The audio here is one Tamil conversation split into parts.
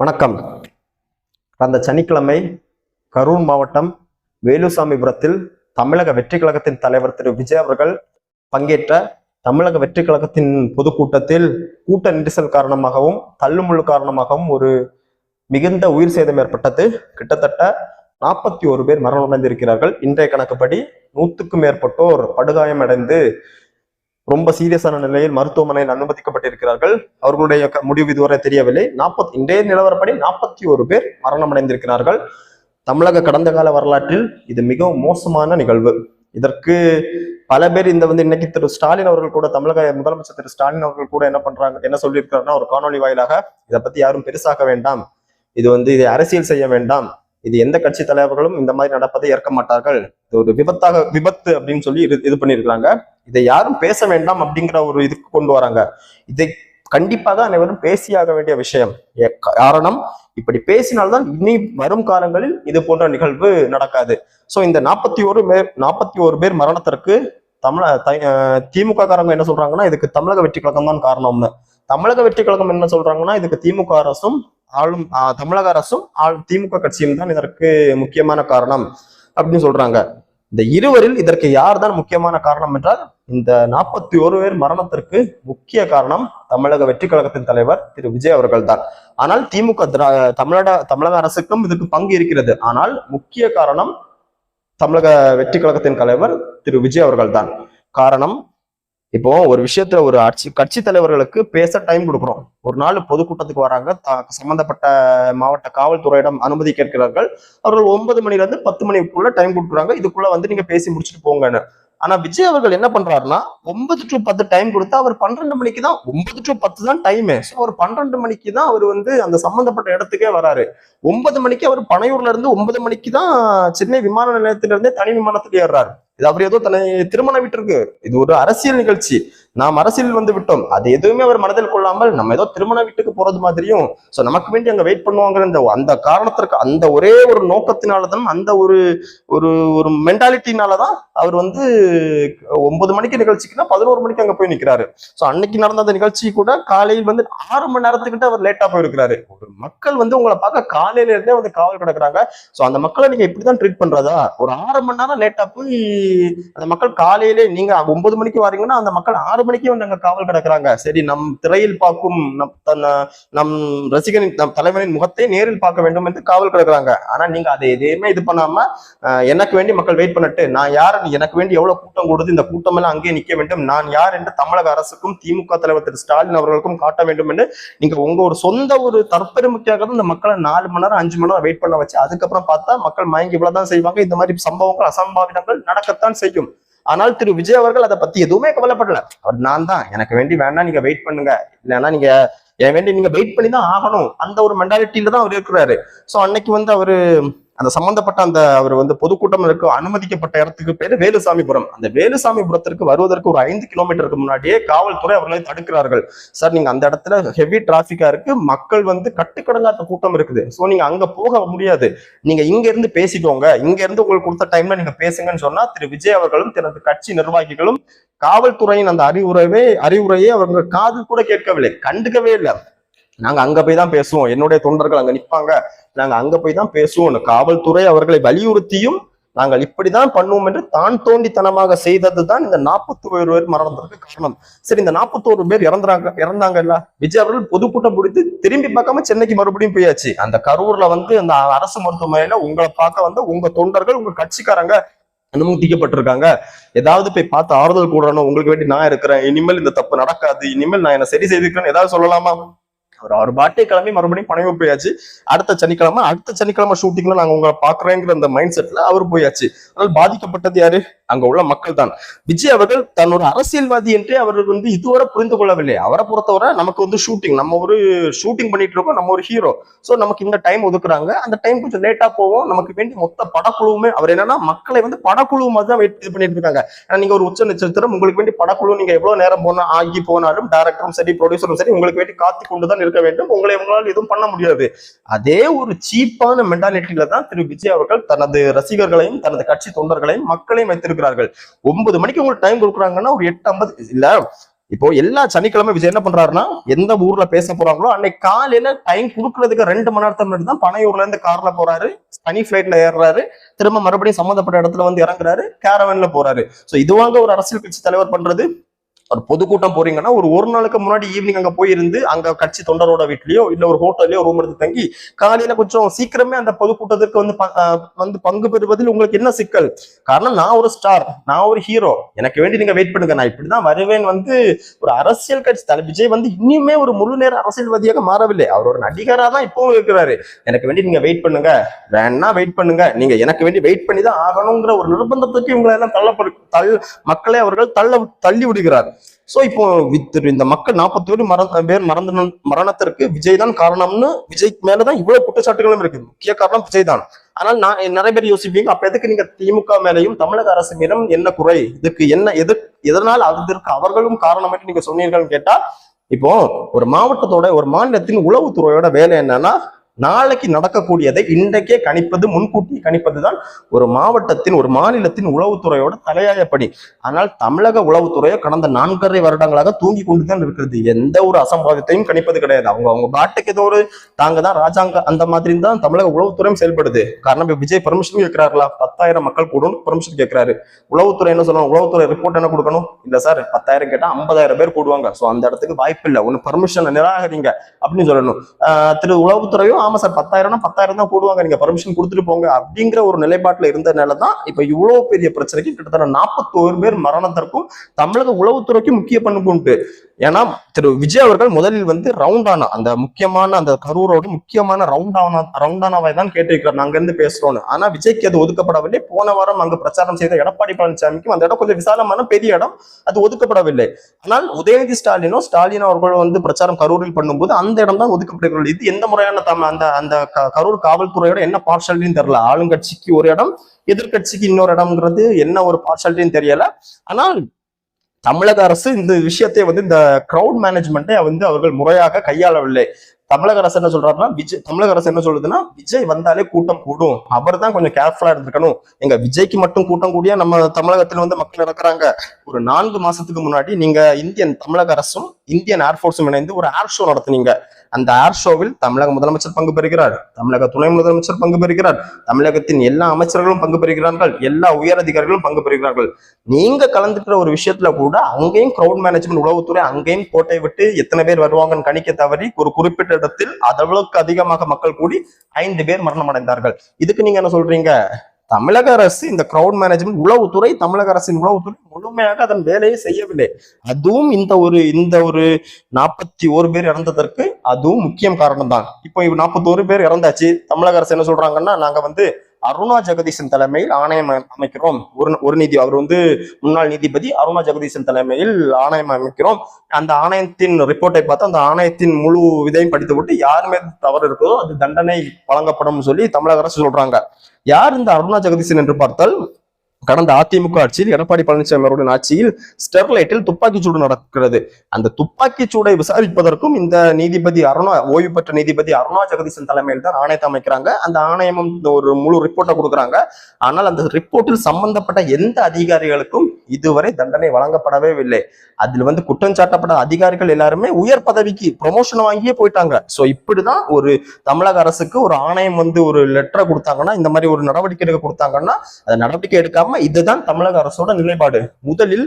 வணக்கம். கடந்த சனிக்கிழமை கரூர் மாவட்டம் வேலுசாமிபுரத்தில் தமிழக வெற்றி கழகத்தின் தலைவர் திரு விஜய் அவர்கள் பங்கேற்ற தமிழக வெற்றி கழகத்தின் பொதுக்கூட்டத்தில் கூட்ட நெரிசல் காரணமாகவும் தள்ளுமுள்ளு காரணமாகவும் ஒரு மிகுந்த உயிர் சேதம் ஏற்பட்டது. கிட்டத்தட்ட நாற்பத்தி ஒரு பேர் மரணமடைந்திருக்கிறார்கள். இன்றைய கணக்குப்படி நூற்றுக்கும் மேற்பட்டோர் படுகாயமடைந்து ரொம்ப சீரியஸான நிலையில் மருத்துவமனையில் அனுமதிக்கப்பட்டிருக்கிறார்கள். அவர்களுடைய முடிவு இதுவரை தெரியவில்லை. நாற்பத்தி இன்றைய நிலவரப்படி நாற்பத்தி ஒரு பேர் மரணமடைந்திருக்கிறார்கள். தமிழக கடந்த கால வரலாற்றில் இது மிகவும் மோசமான நிகழ்வு. இதற்கு பல பேர் இந்த வந்து இன்னைக்கு திரு ஸ்டாலின் அவர்கள் கூட தமிழக முதலமைச்சர் திரு ஸ்டாலின் அவர்கள் கூட என்ன பண்றாங்க என்ன சொல்லியிருக்காருன்னா ஒரு காணொலி வாயிலாக இதை பத்தி யாரும் பெருசாக்க வேண்டாம். இது வந்து இதை அரசியல் செய்ய வேண்டாம். இது எந்த கட்சி தலைவர்களும் இந்த மாதிரி நடப்பதை ஏற்க மாட்டார்கள். இது ஒரு விபத்தாக விபத்து அப்படின்னு சொல்லி இது இது பண்ணியிருக்காங்க இதை யாரும் பேச வேண்டாம் அப்படிங்கிற ஒரு இதுக்கு கொண்டு வராங்க. இதை கண்டிப்பாக அனைவரும் பேசியாக வேண்டிய விஷயம். காரணம் இப்படி பேசினால்தான் இனி வரும் காலங்களில் இது போன்ற நிகழ்வு நடக்காது. சோ இந்த நாற்பத்தி ஒரு பேர் நாற்பத்தி ஒரு பேர் மரணத்திற்கு தமிழ திமுக காரங்க என்ன சொல்றாங்கன்னா இதுக்கு தமிழக வெற்றி கழகம் தான் காரணம்னு. தமிழக வெற்றி கழகம் என்ன சொல்றாங்கன்னா இதுக்கு திமுக அரசும் ஆளும் தமிழக அரசும் ஆள் திமுக கட்சியும் தான் இதற்கு முக்கியமான காரணம் அப்படின்னு சொல்றாங்க. இந்த இருவரில் இதற்கு யார் தான் முக்கியமான காரணம் என்றால் இந்த நாற்பத்தி ஒரு பேர் மரணத்திற்கு முக்கிய காரணம் தமிழக வெற்றி கழகத்தின் தலைவர் திரு. விஜய் அவர்கள் தான் ஆனால் திமுக திரா- தமிழக தமிழக அரசுக்கும் இதுக்கு பங்கு இருக்கிறது. ஆனால் முக்கிய காரணம் தமிழக வெற்றி கழகத்தின் தலைவர் திரு. விஜய் அவர்கள் தான் காரணம் இப்போ ஒரு விஷயத்துல ஒரு ஆட்சி கட்சி தலைவர்களுக்கு பேச டைம் கொடுக்குறோம். ஒரு நாள் பொதுக்கூட்டத்துக்கு வராங்க த- சம்பந்தப்பட்ட மாவட்ட காவல்துறையிடம் அனுமதி கேட்கிறார்கள். அவர்கள் ஒன்பது மணில இருந்து பத்து மணிக்குள்ள டைம் கொடுக்குறாங்க. இதுக்குள்ள வந்து நீங்க பேசி முடிச்சுட்டு போங்கன்னு. ஆனா விஜய் அவர்கள் என்ன பண்றாருன்னா ஒன்பது டு பத்து டைம் கொடுத்தா அவர் பன்னிரெண்டு மணிக்கு தான் ஒன்பது டு பத்து தான் டைம் ஸோ அவர் பன்னிரெண்டு மணிக்கு தான் அவர் வந்து அந்த சம்பந்தப்பட்ட இடத்துக்கே வராரு. ஒன்பது மணிக்கு அவர் பனையூர்ல இருந்து ஒன்பது மணிக்கு தான் சென்னை விமான நிலையத்திலிருந்தே தனி விமானத்துக்கு ஏறுறாரு. இது அவர் ஏதோ தன்னை திருமண வீட்டிற்கு இது ஒரு அரசியல் நிகழ்ச்சி. நாம் அரசியல் வந்து விட்டோம். அது எதுவுமே அவர் மனதில் கொள்ளாமல் நம்ம ஏதோ திருமண வீட்டுக்கு போறது மாதிரியும் ஸோ நமக்கு வேண்டி அங்கே வெயிட் பண்ணுவாங்கிற அந்த அந்த காரணத்திற்கு அந்த ஒரே ஒரு நோக்கத்தினாலதான் அந்த ஒரு ஒரு ஒரு மென்டாலிட்டினாலதான் அவர் வந்து ஒன்பது மணிக்கு நிகழ்ச்சிக்குன்னா பதினோரு மணிக்கு அங்கே போய் நிற்கிறாரு ஸோ அன்னைக்கு நடந்த அந்த நிகழ்ச்சி கூட காலையில் வந்து ஆறு மணி நேரத்துக்கிட்ட அவர் லேட்டாக போயிருக்கிறாரு. ஒரு மக்கள் வந்து உங்களை பார்க்க காலையில இருந்தே வந்து காவல் கிடக்குறாங்க. ஸோ அந்த மக்களை நீங்க இப்படிதான் ட்ரீட் பண்றதா? ஒரு ஆறு மணி நேரம் லேட்டா போய் அந்த மக்கள் காலையிலே நீங்க ஒன்பது மணிக்கு வரீங்கன்னா அந்த மக்கள் ஆறு மணிக்கே வந்து அங்க காவல் கிடக்குறாங்க. சரி நம் திரையில் பார்க்கும் நம் தன் நம் ரசிகனின் நம் தலைவனின் முகத்தை நேரில் பார்க்க வேண்டும் என்று காவல் கிடக்குறாங்க. ஆனா நீங்க அதை எதையுமே இது பண்ணாம எனக்கு வேண்டி மக்கள் வெயிட் பண்ணட்டு நான் யார் எனக்கு வேண்டி எவ்வளவு கூட்டம் கொடுத்து இந்த கூட்டம் எல்லாம் அங்கேயே நிக்க வேண்டும் நான் யார் என்று தமிழக அரசுக்கும் திமுக தலைவர் திரு. ஸ்டாலின் அவர்களுக்கும் காட்ட வேண்டும் என்று நீங்க உங்க ஒரு சொந்த ஒரு தற்பெருமைக்காக இந்த மக்களை நாலு மணி நேரம் அஞ்சு மணி நேரம் வெயிட் பண்ண வச்சு அதுக்கப்புறம் பார்த்தா மக்கள் மயங்கி இவ்வளவுதான் செய்வாங்க. இந்த மாதிரி சம்பவங்கள் அசம்பாவிதங்கள் நடக்கத்தான் செய்யும். ஆனால் திரு விஜய் அவர்கள் அதை பத்தி எதுவுமே கவலைப்படல. அவர் நான் தான். எனக்கு வேண்டி வேணா நீங்க வெயிட் பண்ணுங்க. இல்லைன்னா நீங்க என் வேண்டி நீங்க வெயிட் பண்ணி தான் ஆகணும். அந்த ஒரு மென்டாலிட்டியில தான் அவர் இருக்கிறாரு. சோ அன்னைக்கு வந்து அவரு அந்த சம்பந்தப்பட்ட அந்த அவர் வந்து பொதுக்கூட்டம் இருக்க அனுமதிக்கப்பட்ட இடத்துக்கு பேரு வேலுசாமிபுரம். அந்த வேலுசாமிபுரத்திற்கு வருவதற்கு ஒரு ஐந்து கிலோமீட்டருக்கு முன்னாடியே காவல்துறை அவர்களை தடுக்கிறார்கள். சார் நீங்க அந்த இடத்துல ஹெவி டிராபிக்கா இருக்கு. மக்கள் வந்து கட்டுக்கடங்காத கூட்டம் இருக்குது. சோ நீங்க அங்க போக முடியாது. நீங்க இங்க இருந்து பேசிக்கோங்க. இங்க இருந்து உங்களுக்கு கொடுத்த டைம்ல நீங்க பேசுங்கன்னு சொன்னா திரு. விஜய் அவர்களும் தனது கட்சி நிர்வாகிகளும் காவல்துறையின் அந்த அறிவுரைவே அறிவுரையை அவங்க காது கூட கேட்கவில்லை. கண்டுக்கவே இல்லை. நாங்க அங்க போய் தான் பேசுவோம். என்னுடைய தொண்டர்கள் அங்க நிப்பாங்க. நாங்கள் அங்கே போய் தான் பேசுவோம். காவல்துறை அவர்களை வலியுறுத்தியும் நாங்கள் இப்படிதான் பண்ணுவோம் என்று தான் தோண்டித்தனமாக செய்தது தான் இந்த நாற்பத்தோரு பேர் மரணத்திற்கு காரணம். சரி இந்த நாற்பத்தோரு பேர் இறந்துறாங்க இறந்தாங்கல்ல? விஜய் அவர்கள் பொதுக்கூட்டம் பிடித்து திரும்பி பார்க்காம சென்னைக்கு மறுபடியும் போயாச்சு. அந்த கரூர்ல வந்து அந்த அரசு மருத்துவமனையில உங்களை பார்க்க வந்து உங்க தொண்டர்கள் உங்க கட்சிக்காரங்க அனுமதிக்கப்பட்டிருக்காங்க. ஏதாவது போய் பார்த்து ஆறுதல் கூடணும் உங்களுக்கு வேண்டி நான் இருக்கிறேன். இனிமேல் இந்த தப்பு நடக்காது. இனிமேல் நான் என்ன சரி செய்திருக்கேன்னு ஏதாவது சொல்லலாமா? அவர் அவர் பாட்டே கிளம்பி மறுபடியும் பணிவு போயாச்சு. அடுத்த சனிக்கிழமை அடுத்த சனிக்கிழமை ஷூட்டிங்ல நாங்க உங்களை பாக்குறேங்கிற அந்த மைண்ட் செட்ல அவர் போயாச்சு. அதனால் பாதிக்கப்பட்டது யாரு? அங்க உள்ள மக்கள் தான் விஜய் அவர்கள் தன் ஒரு அரசியல்வாதி என்றே அவர் வந்து இதுவரை புரிந்து கொள்ளவில்லை. அவரை பொறுத்தவரை நமக்கு வந்து ஷூட்டிங் நம்ம ஒரு ஷூட்டிங் பண்ணிட்டு இருக்கோம் நம்ம ஒரு ஹீரோ சோ நமக்கு இந்த டைம் ஒதுக்குறாங்க. அந்த டைம் கொஞ்சம் லேட்டா போவோம் நமக்கு வேண்டி மொத்த படக்குழுவுமே அவர் என்னன்னா மக்களை வந்து படக்குழு மாதிரி தான் வெயிட் இது பண்ணிட்டு இருக்காங்க. ஏன்னா நீங்க ஒரு உச்ச நட்சத்திரம் உங்களுக்கு வேண்டி படக்குழு நீங்க எவ்வளவு நேரம் போனா ஆகி போனாலும் டேரக்டரும் சரி ப்ரொடியூசரும் சரி உங்களுக்கு வேண்டி காத்து கொண்டு தான் இருக்க வேண்டும். உங்களை உங்களால் எதுவும் பண்ண முடியாது. அதே ஒரு சீப்பான மென்டாலிட்டியில தான் திரு விஜய் அவர்கள் தனது ரசிகர்களையும் தனது கட்சி தொண்டர்களையும் மக்களையும் கொடுக்கிறார்கள் ஒன்பது மணிக்கு உங்களுக்கு டைம் கொடுக்குறாங்கன்னா ஒரு எட்டு ஐம்பது இல்ல இப்போ எல்லா சனிக்கிழமை விஜய் என்ன பண்றாருன்னா எந்த ஊர்ல பேச போறாங்களோ அன்னைக்கு காலையில டைம் கொடுக்கறதுக்கு ரெண்டு மணி நேரத்துக்கு முன்னாடி தான் பனையூர்ல இருந்து கார்ல போறாரு. தனி பிளைட்ல ஏறுறாரு. திரும்ப மறுபடியும் சம்மந்தப்பட்ட இடத்துல வந்து இறங்குறாரு. கேரவன்ல போறாரு. சோ இதுவாங்க ஒரு அரசியல் கட்சி தலைவர் பண்றது. ஒரு பொதுக்கூட்டம் போறீங்கன்னா ஒரு ஒரு நாளுக்கு முன்னாடி ஈவினிங் அங்க போயிருந்து அங்க கட்சி தொண்டரோட வீட்லயோ இல்ல ஒரு ஹோட்டல்லயோ ரூம் எடுத்து தங்கி காலையில கொஞ்சம் சீக்கிரமே அந்த பொதுக்கூட்டத்திற்கு வந்து ப- வந்து பங்கு பெறுவதில் உங்களுக்கு என்ன சிக்கல்? காரணம் நான் ஒரு ஸ்டார் நான் ஒரு ஹீரோ எனக்கு வேண்டி நீங்க வெயிட் பண்ணுங்க. நான் இப்படிதான் வருவேன் வந்து ஒரு அரசியல் கட்சி தலை விஜய் வந்து இன்னுமே ஒரு முழு நேர அரசியல்வாதியாக மாறவில்லை. அவர் ஒரு நடிகரா தான் இப்பவும் இருக்கிறாரு. எனக்கு வேண்டி நீங்க வெயிட் பண்ணுங்க. வேணா வெயிட் பண்ணுங்க. நீங்க எனக்கு வேண்டி வெயிட் பண்ணி தான் ஆகணுங்கிற ஒரு நிர்பந்தத்துக்கு இவங்களை எல்லாம் தள்ளப்படு தள் மக்களை அவர்கள் தள்ள தள்ளி விடுகிறார். சோ இப்போ வித் இந்த மக்கள் நாற்பத்தி மர பேர் மறந்து மரணத்திற்கு விஜய் தான் காரணம்னு விஜய் மேலதான் இவ்வளவு குற்றச்சாட்டுகளும் இருக்கு. முக்கிய காரணம் விஜய் தான் ஆனால் நான் நிறைய பேர் யோசிப்பீங்க அப்ப எதுக்கு நீங்க திமுக மேலையும் தமிழக அரசு மேலும் என்ன குறை? இதுக்கு என்ன எது எதனால் அதற்கு அவர்களும் காரணம் என்று நீங்க சொன்னீர்கள்னு கேட்டா இப்போ ஒரு மாவட்டத்தோட ஒரு மாநிலத்தின் உளவுத்துறையோட வேலை என்னன்னா நாளைக்கு நடக்கக்கூடியதை இன்றைக்கே கணிப்பது முன்கூட்டி கணிப்பது தான் ஒரு மாவட்டத்தின் ஒரு மாநிலத்தின் உளவுத்துறையோட தலையாய பணி ஆனால் தமிழக உளவுத்துறையோ கடந்த நான்கரை வருடங்களாக தூங்கி கொண்டுதான் இருக்கிறது. எந்த ஒரு அசம்பாவிதத்தையும் கணிப்பது கிடையாது. அவங்க அவங்க பாட்டுக்கு ஏதோ ஒரு தாங்க தான் ராஜாங்க அந்த மாதிரி தான் தமிழக உளவுத்துறையும் செயல்படுது. காரணம் விஜய் பெர்மிஷன் கேட்கிறார்களா பத்தாயிரம் மக்கள் கூடும் பெர்மிஷன் கேட்கிறாரு. உளவுத்துறை என்ன சொல்லணும்? உளவுத்துறை ரிப்போர்ட் என்ன கொடுக்கணும்? இல்ல சார் பத்தாயிரம் கேட்டா ஐம்பதாயிரம் பேர் கூடுவாங்க. சோ அந்த இடத்துக்கு வாய்ப்பு இல்லை ஒன்னு பெர்மிஷன் நிராகரிங்க அப்படின்னு சொல்லணும். ஆஹ் திரு உளவுத்துறையும் ஆமா சார் பத்தாயிரம்னா பத்தாயிரம் தான் போடுவாங்க. நீங்க பர்மிஷன் கொடுத்துட்டு போங்க அப்படிங்கிற ஒரு நிலைப்பாட்டுல இருந்ததுனால தான் இப்ப இவ்வளவு பெரிய பிரச்சனைக்கு கிட்டத்தட்ட நாற்பத்தோரு பேர் மரணத்திற்கும் தமிழக உளவுத்துறைக்கும் முக்கிய பண்பு உண்டு. ஏன்னா திரு விஜய் அவர்கள் முதலில் வந்து ரவுண்டானா அந்த முக்கியமான அந்த கரூரோட முக்கியமான ரவுண்டானா ரவுண்டானாவை தான் கேட்டிருக்கிறார். நாங்க இருந்து பேசுறோம்னு ஆனா விஜய்க்கு அது ஒதுக்கப்படவில்லை. போன வாரம் அங்கு பிரச்சாரம் செய்த எடப்பாடி பழனிசாமிக்கும் அந்த இடம் கொஞ்சம் விசாலமான பெரிய இடம். அது ஒதுக்கப்படவில்லை. ஆனால் உதயநிதி ஸ்டாலினோ ஸ்டாலின் அவர்கள் வந்து பிரச்சாரம் கரூரில் பண்ணும்போது அந்த இடம் தான் ஒதுக்கப்படுகிறது. இது எந்த முறையான தம் அந்த அந்த கரூர் காவல்துறையோட என்ன பார்ஷாலிட்டின்னு தெரியல. ஆளுங்கட்சிக்கு ஒரு இடம் எதிர்க்கட்சிக்கு இன்னொரு இடம்ங்கிறது என்ன ஒரு பார்ஷாலிட்டின்னு தெரியல. ஆனால் தமிழக அரசு இந்த விஷயத்தை வந்து இந்த கிரவுட் மேனேஜ்மெண்ட்டை வந்து அவர்கள் முறையாக கையாளவில்லை. தமிழக அரசு என்ன சொல்றாருன்னா விஜய் தமிழக அரசு என்ன சொல்லுதுன்னா விஜய் வந்தாலே கூட்டம் கூடும். அவர் தான் கொஞ்சம் கேர்ஃபுல்லா இருந்திருக்கணும். எங்க விஜய்க்கு மட்டும் கூட்டம் கூடிய நம்ம தமிழகத்துல வந்து மக்கள் இறக்குறாங்க. ஒரு நான்கு மாசத்துக்கு முன்னாடி நீங்க இந்தியன் தமிழக அரசும் இந்தியன் ஏர்ஃபோர்ஸும் இணைந்து ஒரு ஏர் ஷோ நடத்துனீங்க. அந்த ஏர் ஷோவில் தமிழக முதலமைச்சர் பங்கு பெறுகிறார். தமிழக துணை முதலமைச்சர் பங்கு பெறுகிறார். தமிழகத்தின் எல்லா அமைச்சர்களும் பங்கு பெறுகிறார்கள். எல்லா உயர் அதிகாரிகளும் பங்கு பெறுகிறார்கள். நீங்க கலந்துக்கிற ஒரு விஷயத்துல கூட அங்கேயும் கிரௌட் மேனேஜ்மெண்ட் உளவுத்துறை அங்கேயும் கோட்டை விட்டு எத்தனை பேர் வருவாங்கன்னு கணிக்க தவறி ஒரு குறிப்பிட்ட இடத்தில் அளவுக்கு அதிகமாக மக்கள் கூடி ஐந்து பேர் மரணம் அடைந்தார்கள் இதுக்கு நீங்க என்ன சொல்றீங்க? தமிழக அரசு இந்த கிரவுட் மேனேஜ்மெண்ட் உளவுத்துறை தமிழக அரசின் உளவுத்துறை முழுமையாக அதன் வேலையை செய்யவில்லை. அதுவும் இந்த ஒரு இந்த ஒரு நாற்பத்தி ஒரு பேர் இறந்ததற்கு அதுவும் முக்கியம் காரணம் தான் இப்போ நாற்பத்தோரு பேர் இறந்தாச்சு. தமிழக அரசு என்ன சொல்றாங்கன்னா நாங்க வந்து அருணா ஜெகதீசன் தலைமையில் ஆணையம் அமைக்கிறோம். ஒரு ஒரு நீதி அவர் வந்து முன்னாள் நீதிபதி அருணா ஜெகதீசன் தலைமையில் ஆணையம் அமைக்கிறோம். அந்த ஆணையத்தின் ரிப்போர்ட்டை பார்த்து அந்த ஆணையத்தின் முழு இதையும் படித்து விட்டு யார் மீது தவறு இருக்கோ அது தண்டனை வழங்கப்படும் சொல்லி தமிழக அரசு சொல்றாங்க. யார் இந்த அருணா ஜெகதீசன் என்று பார்த்தால் கடந்த அதிமுக ஆட்சியில் எடப்பாடி பழனிசாமி அவர்களின் ஆட்சியில் ஸ்டெர்லைட்டில் துப்பாக்கிச்சூடு நடக்கிறது. அந்த துப்பாக்கி சூடை விசாரிப்பதற்கும் இந்த நீதிபதி அருணா ஓய்வு பெற்ற நீதிபதி அருணா ஜெகதீசன் தலைமையில் தான் ஆணையத்தை அமைக்கிறாங்க. அந்த ஆணையமும் ஒரு முழு ரிப்போர்ட்டை கொடுக்குறாங்க. ஆனால் அந்த ரிப்போர்ட்டில் சம்பந்தப்பட்ட எந்த அதிகாரிகளுக்கும் இதுவரை தண்டனை வழங்கப்படவே இல்லை. அதில் வந்து குற்றம் சாட்டப்பட்ட அதிகாரிகள் எல்லாருமே உயர் பதவிக்கு ப்ரொமோஷன் வாங்கியே போயிட்டாங்க. ஸோ இப்படிதான் ஒரு தமிழக அரசுக்கு ஒரு ஆணையம் வந்து ஒரு லெட்டரை கொடுத்தாங்கன்னா இந்த மாதிரி ஒரு நடவடிக்கை எடுக்க கொடுத்தாங்கன்னா அந்த நடவடிக்கை எடுக்காம இதுதான் தமிழக அரசோட நிலைப்பாடு. முதலில்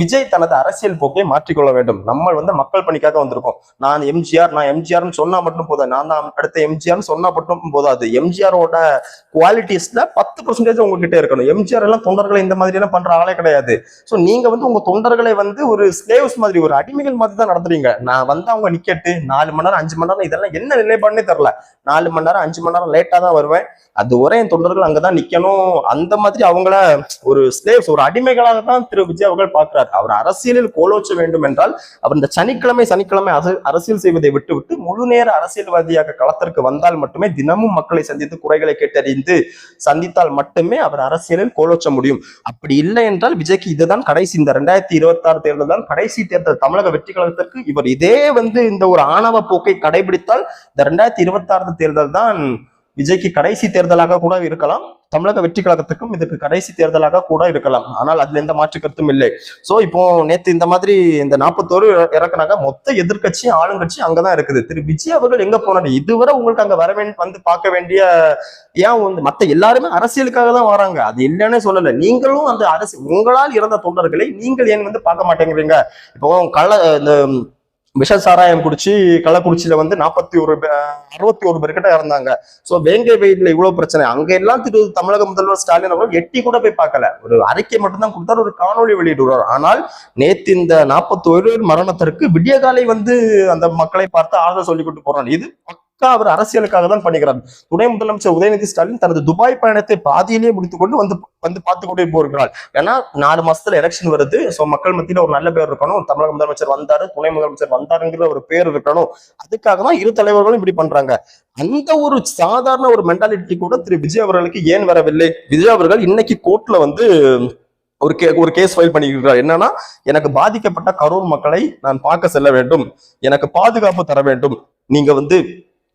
விஜய் தனது அரசியல் போக்கை மாற்றிக்கொள்ள வேண்டும். நம்ம வந்து மக்கள் பணிக்காக வந்திருக்கோம். நான் எம்ஜிஆர் நான் எம்ஜிஆர்னு சொன்னா மட்டும் போதும். நான் தான் அடுத்த எம்ஜிஆர்னு சொன்னா மட்டும் போதாது. எம்ஜிஆரோட குவாலிட்டிஸ்ல பத்து பர்சன்டேஜ் உங்ககிட்ட இருக்கணும். எம்ஜிஆர் எல்லாம் தொண்டர்களை இந்த மாதிரி எல்லாம் பண்ற ஆளே கிடையாது. சோ நீங்க வந்து உங்க தொண்டர்களை வந்து ஒரு ஸ்லேவ்ஸ் மாதிரி ஒரு அடிமைகள் மாதிரி தான் நடத்துறீங்க. நான் வந்து அவங்க நிக்கட்டு நாலு மணி நேரம் அஞ்சு மணி நேரம் இதெல்லாம் என்ன நிலைப்பாடுனே தெரியல. நாலு மணி நேரம் அஞ்சு மணி நேரம் லேட்டா தான் வருவேன். அது ஒரே என் தொண்டர்கள் அங்கதான் நிக்கணும். அந்த மாதிரி அவங்கள ஒரு ஸ்லேவ்ஸ் ஒரு அடிமைகளாக தான் திரு. விஜய் அவர்கள் பார்க்கிறார் அவர் அரசியலில் கோலோச்ச வேண்டும் என்றால் அவர் இந்த சனிக்கிழமை சனிக்கிழமை அரசியல் செய்வதை விட்டுவிட்டு முழு நேர அரசியல்வாதியாக களத்திற்கு வந்தால் மட்டுமே தினமும் மக்களை சந்தித்து குறைகளை கேட்டறிந்து சந்தித்தால் மட்டுமே அவர் அரசியலில் கோலோச்ச முடியும். அப்படி இல்லை என்றால் விஜய்க்கு இதுதான் கடைசி. இந்த ரெண்டாயிரத்தி இருபத்தி ஆறு தேர்தல் தான் கடைசி தேர்தல். தமிழக வெற்றி கழகத்திற்கு இவர் இதே வந்து இந்த ஒரு ஆணவ போக்கை கடைபிடித்தால் இந்த ரெண்டாயிரத்தி இருபத்தி ஆறு தேர்தல் தான் விஜய்க்கு கடைசி தேர்தலாக கூட இருக்கலாம். தமிழக வெற்றி கழகத்துக்கும் இதுக்கு கடைசி தேர்தலாக கூட இருக்கலாம். ஆனால் அதுல எந்த மாற்று கருத்தும் இல்லை. சோ இப்போ நேத்து இந்த மாதிரி இந்த நாற்பத்தோரு இறக்குனாங்க மொத்த எதிர்க்கட்சியும் ஆளுங்கட்சி அங்கதான் இருக்குது. திரு. விஜய் அவர்கள் எங்க போனாரு? இதுவரை உங்களுக்கு அங்க வர வந்து பார்க்க வேண்டிய ஏன் வந்து மத்த எல்லாருமே அரசியலுக்காக தான் வராங்க. அது இல்லைன்னே சொல்லல. நீங்களும் அந்த அரசு உங்களால் இறந்த தொண்டர்களை நீங்கள் ஏன் வந்து பார்க்க மாட்டேங்கிறீங்க? இப்போ கள்ள இந்த விஷ சாராயம் குடிச்சு கள்ளக்குறிச்சியில வந்து நாற்பத்தி ஒரு அறுபத்தி ஒரு பேர்கிட்ட இறந்தாங்க. சோ வேங்கை வெயில்ல இவ்வளவு பிரச்சனை. அங்க எல்லாம் திரு தமிழக முதல்வர் ஸ்டாலின் அவர்கள் எட்டி கூட போய் பார்க்கல. ஒரு அறிக்கை மட்டும்தான் கொடுத்தாரு ஒரு காணொளி வெளியிடுவார் ஆனால் நேத்து இந்த நாற்பத்தி ஒரு மரணத்திற்கு விடியகாலை வந்து அந்த மக்களை பார்த்து ஆறுதல் சொல்லி கொண்டு போறாங்க. இது பக்கா அவர் அரசியலுக்காக தான் பண்ணிக்கிறார் துணை முதலமைச்சர் உதயநிதி ஸ்டாலின் தனது துபாய் பயணத்தை பாதியிலேயே முடித்துக் கொண்டு வந்து வந்து பார்த்து கொண்டே போகிறார். ஏன்னா நாலு மாசத்துல எலெக்ஷன் வருது. சோ மக்கள் மத்தியில ஒரு நல்ல பேர் இருக்கணும். தமிழக முதலமைச்சர் வந்தாரு துணை முதலமைச்சர் வந்தாருங்கிற ஒரு பேர் இருக்கணும். அதுக்காக தான் இரு தலைவர்களும் இப்படி பண்றாங்க. அந்த ஒரு சாதாரண ஒரு மென்டாலிட்டி கூட திரு விஜய் அவர்களுக்கு ஏன் வரவில்லை? விஜய் அவர்கள் இன்னைக்கு கோர்ட்ல வந்து ஒரு கே ஒரு கேஸ் ஃபைல் பண்ணியிருக்கிறார். என்னன்னா எனக்கு பாதிக்கப்பட்ட கரூர் மக்களை நான் பார்க்க செல்ல வேண்டும். எனக்கு பாதுகாப்பு தர வேண்டும். நீங்க வந்து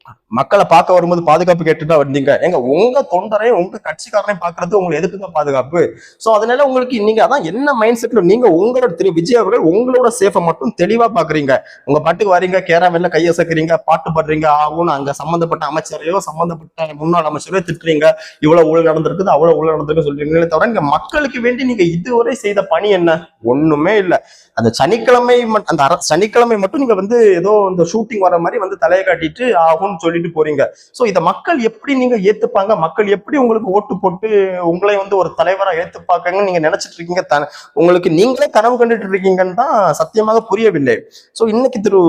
あ மக்களை பார்க்க வரும்போது பாதுகாப்பு கேட்டுட்டா வந்தீங்க. எங்க உங்க தொண்டரையும் உங்க கட்சிக்காரனையும் பாக்குறது உங்களுக்கு எதுக்குங்க பாதுகாப்பு. சோ அதனால உங்களுக்கு நீங்க அதான் என்ன மைண்ட் செட்ல நீங்க உங்களோட திரு விஜய் அவர்கள் உங்களோட சேஃபை மட்டும் தெளிவா பாக்குறீங்க. உங்க பாட்டுக்கு வரீங்க கேராமெல்ல கையசக்கிறீங்க பாட்டு பாடுறீங்க ஆகும் அங்க சம்பந்தப்பட்ட அமைச்சரையோ சம்பந்தப்பட்ட முன்னாள் அமைச்சரையோ திட்டுறீங்க. இவ்வளவு ஊழல் நடந்திருக்குது அவ்வளவு ஊழல் நடந்திருக்கு சொல்றீங்களே தவிர இங்க மக்களுக்கு வேண்டி நீங்க இதுவரை செய்த பணி என்ன? ஒண்ணுமே இல்ல. அந்த சனிக்கிழமை அந்த சனிக்கிழமை மட்டும் நீங்க வந்து ஏதோ இந்த ஷூட்டிங் வர மாதிரி வந்து தலையை காட்டிட்டு ஆகும்னு சொல்லி சொல்லிட்டு போறீங்க. சோ இதை மக்கள் எப்படி நீங்க ஏத்துப்பாங்க? மக்கள் எப்படி உங்களுக்கு ஓட்டு போட்டு உங்களை வந்து ஒரு தலைவரா ஏத்துப்பாங்கன்னு நீங்க நினைச்சிட்டு இருக்கீங்க த- உங்களுக்கு நீங்களே கனவு கண்டுட்டு இருக்கீங்கன்னு தான் சத்தியமாக புரியவில்லை. சோ இன்னைக்கு திரு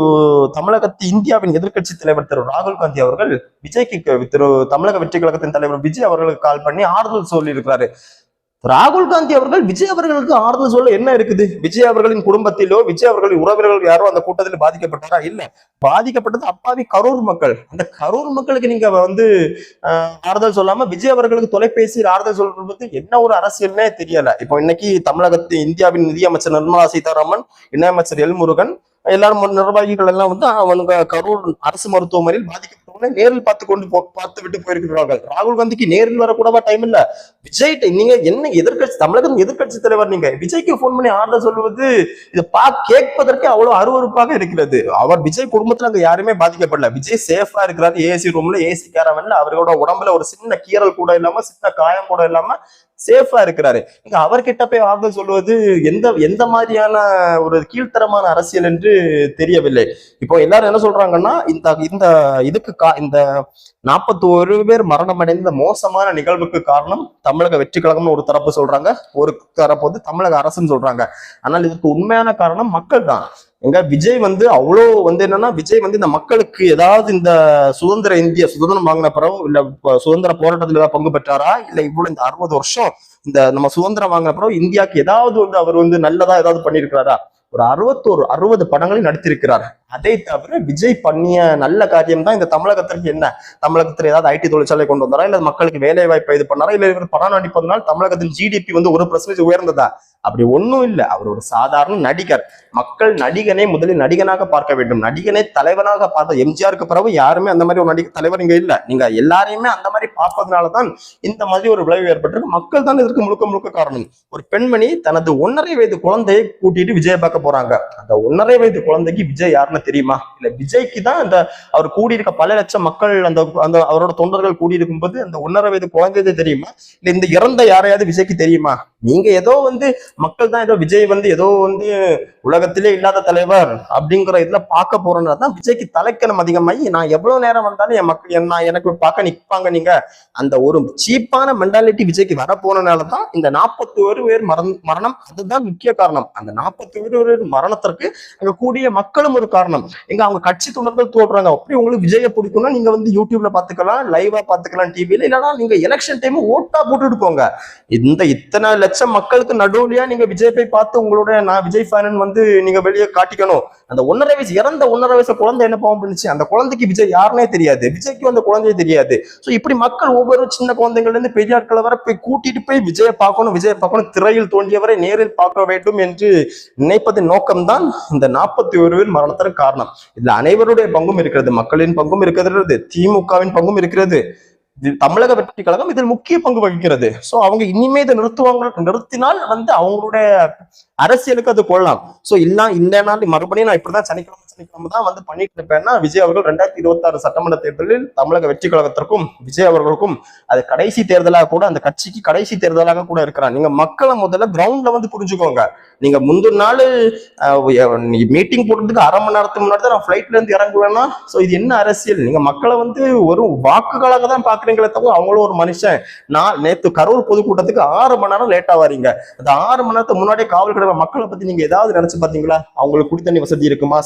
தமிழகத்து இந்தியாவின் எதிர்க்கட்சி தலைவர் திரு ராகுல் காந்தி அவர்கள் விஜய்க்கு திரு தமிழக வெற்றி கழகத்தின் தலைவர் விஜய் அவர்களுக்கு கால் பண்ணி ஆறுதல் சொல்லியிருக்கிறாரு. ராகுல் காந்தி அவர்கள் விஜய் அவர்களுக்கு ஆறுதல் சொல்ல என்ன இருக்குது? விஜய் அவர்களின் குடும்பத்திலோ விஜய் அவர்களின் உறவினர்கள் யாரோ அந்த கூட்டத்தில் பாதிக்கப்பட்டாரா? இல்ல. பாதிக்கப்பட்டது அப்பாவி கரூர் மக்கள். அந்த கரூர் மக்களுக்கு நீங்க வந்து ஆறுதல் சொல்லாம விஜய் அவர்களுக்கு தொலைபேசியில் ஆறுதல் சொல்றது என்ன ஒரு அரசியல்னே தெரியல. இப்போ இன்னைக்கு தமிழகத்து இந்தியாவின் நிதியமைச்சர் நிர்மலா சீதாராமன் இணையமைச்சர் எல் முருகன் எல்லாரும் நிர்வாகிகள் எல்லாம் வந்து அவனுங்க கரூர் அரசு மருத்துவமனையில் பாதிக்கப்பட்டவங்க நேரில் பார்த்து கொண்டு போ பார்த்து விட்டு போயிருக்கிறார்கள். ராகுல் காந்திக்கு நேரில் வரக்கூடவா டைம் இல்ல? விஜய் நீங்க என்ன எதிர்க்கட்சி தமிழகம் எதிர்கட்சி தலைவர் நீங்க? விஜய்க்கு போன் பண்ணி ஆறுதல் சொல்வது இதை பா கேட்பதற்கே அவ்வளவு அருவருப்பாக இருக்கிறது. அவர் விஜய் குடும்பத்துல அங்க யாருமே பாதிக்கப்படல. விஜய் சேஃபா இருக்கிறாரு ஏசி ரூம்ல ஏசி கேரவன்ல அவரோட உடம்புல ஒரு சின்ன கீறல் கூட இல்லாம சின்ன காயம் கூட இல்லாம சேஃபா இருக்கிறாரு. நீங்க அவர்கிட்ட போய் ஆறுதல் சொல்லுவது எந்த எந்த மாதிரியான ஒரு கீழ்த்தரமான அரசியல் என்று தெரியவில்லை. இப்போ எல்லாரும் என்ன சொல்றாங்கன்னா இந்த இந்த இதுக்கு கா இந்த நாற்பத்தி ஒரு பேர் மரணம் அடைந்த மோசமான நிகழ்வுக்கு காரணம் தமிழக வெற்றி கழகம்னு ஒரு தரப்பு சொல்றாங்க. ஒரு தரப்பு வந்து தமிழக அரசுன்னு சொல்றாங்க. ஆனால் இதுக்கு உண்மையான காரணம் மக்கள் தான் எங்க விஜய் வந்து அவ்வளோ வந்து என்னன்னா விஜய் வந்து இந்த மக்களுக்கு ஏதாவது இந்த சுதந்திர இந்திய சுதந்திரம் வாங்கின பிறகு இல்ல சுதந்திர போராட்டத்தில் ஏதாவது பங்கு பெற்றாரா? இல்ல இவ்வளவு இந்த அறுபது வருஷம் இந்த நம்ம சுதந்திரம் வாங்கின பிறகு இந்தியாவுக்கு ஏதாவது வந்து அவர் வந்து நல்லதா ஏதாவது பண்ணியிருக்கிறாரா? ஒரு அறுபத்தோரு அறுபது படங்களில் நடித்திருக்கிறார்? அதை தவிர விஜய் பண்ணிய நல்ல காரியம் தான் இந்த தமிழகத்திற்கு என்ன? தமிழகத்தில் ஏதாவது ஐடி தொழிற்சாலை கொண்டு வந்தாரா? இல்ல மக்களுக்கு வேலை வாய்ப்பை இது பண்ணாரா? இல்ல இவர் படம் நடிப்பதனால் தமிழகத்தின் ஜிடிபி வந்து ஒரு பர்சன்டேஜ் உயர்ந்ததா? அப்படி ஒன்றும் இல்லை. அவர் ஒரு சாதாரண நடிகர். மக்கள் நடிகனை முதலில் நடிகனாக பார்க்க வேண்டும். நடிகனை தலைவனாக பார்த்த எம்ஜிஆருக்கு பிறகு யாருமே அந்த மாதிரி ஒரு நடிகர் தலைவர் இங்க இல்லை. நீங்க எல்லாரையுமே அந்த மாதிரி பார்ப்பதனாலதான் இந்த மாதிரி ஒரு விளைவு ஏற்பட்டிருக்கு. மக்கள் தான் இதற்கு முழுக்க முழுக்க காரணம். ஒரு பெண்மணி தனது ஒன்றரை வயது குழந்தையை கூட்டிட்டு விஜய் பார்க்க போறாங்க. அந்த ஒன்றரை வயது குழந்தைக்கு விஜய் யாருன்னு தெரியுமா? இல்ல விஜய்க்கு தான் அந்த அவர் கூடியிருக்க பல லட்சம் மக்கள் அந்த அந்த அவரோட தொண்டர்கள் கூடியிருக்கும் போது அந்த ஒன்னரை வயது குழந்தைக்கு தெரியுமா? இல்ல இந்த இறந்த யாரையாவது விஜய்க்கு தெரியுமா? நீங்க ஏதோ வந்து மக்கள் தான் ஏதோ விஜய் வந்து ஏதோ வந்து உலகத்திலே இல்லாத தலைவர் அப்படிங்கிற இதுல பார்க்க போறோம்னா தான் விஜய்க்கு தலைக்கணம் அதிகமாகி நான் எவ்வளவு நேரம் வந்தாலும் என் மக்கள் என்ன எனக்கு பார்க்க நிற்பாங்க நீங்க. அந்த ஒரு சீப்பான மென்டாலிட்டி விஜய்க்கு வர போனனால தான் இந்த நாற்பத்தி ஒரு பேர் மரணம் மரணம். அதுதான் முக்கிய காரணம். அந்த நாற்பத்தி ஒரு பேர் மரணத்திற்கு அங்க கூடிய மக்களும் ஒரு காரணம். எங்க அவங்க கட்சி தொண்டர்கள் தோடுறாங்க அப்படி உங்களுக்கு விஜயை பிடிக்கும்னா நீங்க வந்து யூடியூப்ல பாத்துக்கலாம் லைவா பாத்துக்கலாம் டிவியில இல்லைன்னா நீங்க எலெக்ஷன் டைம் ஓட்டா போட்டுட்டு போங்க. இந்த இத்தனை லட்சம் மக்களுக்கு நடுவுலயா நீங்க விஜய் போய் பார்த்து உங்களோட நான் விஜய் ஃபேனன் வந்து நீங்க வெளியே காட்டிக்கணும். அந்த ஒன்னரை வயசு இறந்த ஒன்னரை வயசு குழந்தை என்ன பாவம் பண்ணுச்சு? அந்த குழந்தைக்கு விஜய் யாருனே தெரியாது. விஜய்க்கு அந்த குழந்தையே தெரியாது. ஸோ இப்படி மக்கள் ஒவ்வொரு சின்ன குழந்தைங்கள்ல இருந்து பெரிய ஆட்களை வர போய் கூட்டிட்டு போய் விஜயை பார்க்கணும் விஜயை பார்க்கணும் திரையில் தோன்றியவரை நேரில் பார்க்க வேண்டும் என்று நினைப்பதன் நோக்கம்தான் இந்த நாற்பத்தி ஒரு பேர் மரணத்திற்கு காரணம். இதுல அனைவருடைய பங்கும் இருக்கிறது. மக்களின் பங்கும் இருக்கிறது. திமுகவின் பங்கும் இருக்கிறது. தமிழக வெற்றி கழகம் இதில் முக்கிய பங்கு வகிக்கிறது. சோ அவங்க இனிமே இதை நிறுத்துவாங்க நிறுத்தினால் வந்து அவங்களுடைய அரசியலுக்கு அது கொள்ளலாம். சோ இல்ல இல்லைன்னா மறுபடியும் நான் இப்படிதான் சனிக்கிழமை சனிக்கிழமை தான் வந்து பண்ணிட்டு இருப்பேன்னா விஜய் அவர்கள் ரெண்டாயிரத்தி இருபத்தி ஆறு சட்டமன்ற தேர்தலில் தமிழக வெற்றி கழகத்திற்கும் விஜய் அவர்களுக்கும் அது கடைசி தேர்தலாக கூட அந்த கட்சிக்கு கடைசி தேர்தலாக கூட இருக்கிறான் நீங்க மக்களை முதல்ல கிரவுண்ட்ல வந்து புரிஞ்சுக்கோங்க. நீங்க முந்தின நாள் மீட்டிங் போடுறதுக்கு அரை மணி நேரத்துக்கு முன்னாடி தான் நான் ஃபிளைட்ல இருந்து இறங்குவேன்னா ஸோ இது என்ன அரசியல்? நீங்க மக்களை வந்து ஒரு வாக்குகளாக தான் பாக்குறீங்களே தவிர அவங்களும் ஒரு மனுஷன். நான் நேத்து கரூர் பொதுக்கூட்டத்துக்கு ஆறு மணி நேரம் லேட்டா வரீங்க. அந்த ஆறு மணி நேரத்துக்கு முன்னாடியே காவல் கிடக்கிற மக்களை பத்தி நீங்க ஏதாவது நினைச்சு பாத்தீங்களா அவங்களுக்கு குடி தண்ணி வசதி இருக்குமா?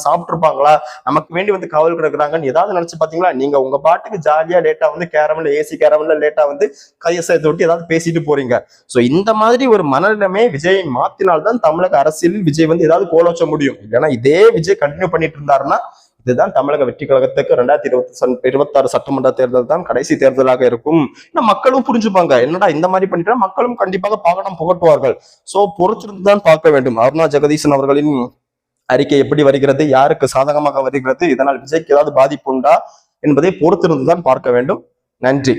சாப்பிட்டுருப்பாங்களா நமக்கு வேண்டி வந்து காவல் கிடக்குறாங்கன்னு ஏதாவது நினைச்சு பாத்தீங்களா? நீங்க உங்க பாட்டுக்கு ஜாலியா லேட்டா வந்து கேரமில் ஏசி கேரமில் லேட்டா வந்து கையை சேர்த்து விட்டு ஏதாவது பேசிட்டு போறீங்க. சோ இந்த மாதிரி ஒரு மனநிலமே விஜய் மாத்தினால்தான் தமிழக அரசியலில் விஜய் வந்து ஏதாவது கோலோச்ச முடியும். இல்லைன்னா இதே விஜய் கண்டினியூ பண்ணிட்டு இருந்தாருன்னா இதுதான் தமிழக வெற்றி கழகத்துக்கு ரெண்டாயிரத்தி இருபத்தி இருபத்தாறு சட்டமன்ற தேர்தல் தான் கடைசி தேர்தலாக இருக்கும். ஏன்னா மக்களும் புரிஞ்சுப்பாங்க. என்னடா இந்த மாதிரி பண்ணிட்டா மக்களும் கண்டிப்பாக பாகனம் புகட்டுவார்கள். சோ பொறுத்திருந்து தான் பார்க்க வேண்டும். அருணா ஜெகதீசன் அவர்களின் அறிக்கை எப்படி வருகிறது யாருக்கு சாதகமாக வருகிறது இதனால் விஜய்க்கு ஏதாவது பாதிப்பு உண்டா என்பதை பொறுத்திருந்துதான் பார்க்க வேண்டும். நன்றி.